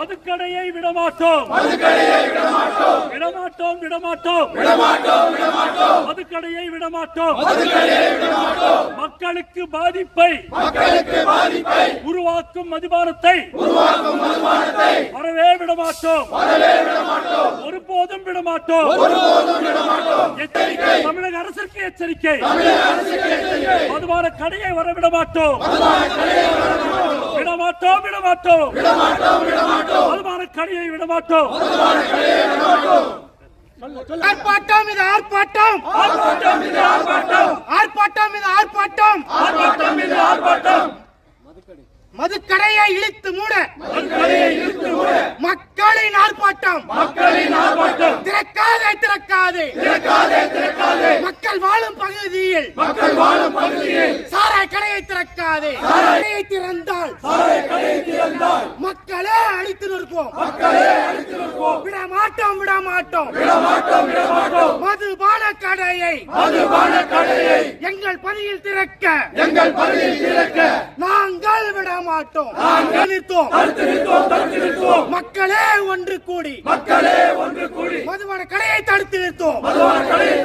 மதுக்கடையை விடமாட்டோம். விடமாட்டோம் விடமாட்டோம். மதுக்கடையை விடமாட்டோம். மக்களுக்கு பாதிப்பை உருவாக்கும் மதுபானத்தை வரவே விடமாட்டோம். ஒருபோதும் விடமாட்டோம். எச்சரிக்கை. தமிழக அரசிற்கு எச்சரிக்கை. மதுபான கடையை வர விடமாட்டோம் விடமாட்டோம். விடமாட்டோம் விடமாட்டோம். கடையை விடமாட்டோம். ஆர்ப்பாட்டம் இது ஆர்ப்பாட்டம். ஆர்ப்பாட்டம் இது ஆர்ப்பாட்டம். ஆர்ப்பாட்டம் இது ஆர்ப்பாட்டம். ஆர்ப்பாட்டம் இது ஆர்ப்பாட்டம். மதுக்கடையை இழுத்து மூட. மதுக்கடையை இழுத்து மூட. மக்களின் ஆர்ப்பாட்டம். மக்களின் ஆர்ப்பாட்டம். திறக்காதே திறக்காதே. திறக்காதே திறக்காதே. மக்கள் வாழும் பகுதியில். மக்கள் வாழும் பகுதியில். சாராய் கடையை திறக்காதே. கடையை திறந்தால். கடையை திறந்தால் மக்களே அழித்து நிற்போம் மக்களே அழித்து நிற்போம் விட மாட்டோம் விட மாட்டோம் விட மாட்டோம் விட மாட்டோம் மதுபான கடையை மதுபான கடையை எங்கள் பதியில் திறக்க. எங்கள் பகுதியில் திறக்க. நாங்கள் விட மாட்டோம் நிறுத்தோம் தடுத்து தடுத்து நிறுத்துவோம் மக்களே ஒன்று கூடி. மக்களே ஒன்று கூடி. மதுபான கடையை தடுத்து நிறுத்தோம் மதுபான கடையை